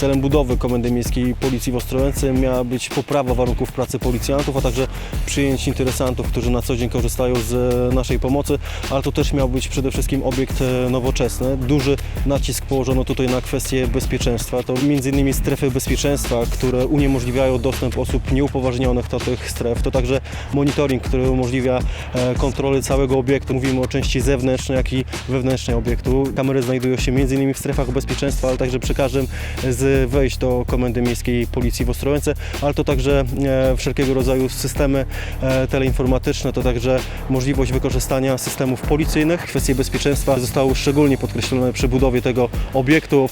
Celem budowy Komendy Miejskiej Policji w Ostrołęce miała być poprawa warunków pracy policjantów, a także przyjęć interesantów, którzy na co dzień korzystają z e, naszej pomocy, ale to też miał być przede wszystkim obiekt e, nowoczesny. Duży nacisk położono tutaj na kwestie bezpieczeństwa. To m.in. strefy bezpieczeństwa, które uniemożliwiają dostęp osób nieupoważnionych do tych stref. To także monitoring, który umożliwia e, kontrolę całego obiektu. Mówimy o części zewnętrznej, jak i wewnętrznej obiektu. Kamery znajdują się m.in. w strefach bezpieczeństwa, ale także przy każdym z wejść do Komendy Miejskiej Policji w Ostrołęce, ale to także e, wszelkiego rodzaju systemy e, teleinformatyczne, to także możliwość wykorzystania systemów policyjnych. Kwestie bezpieczeństwa zostały szczególnie podkreślone przy budowie tego obiektu.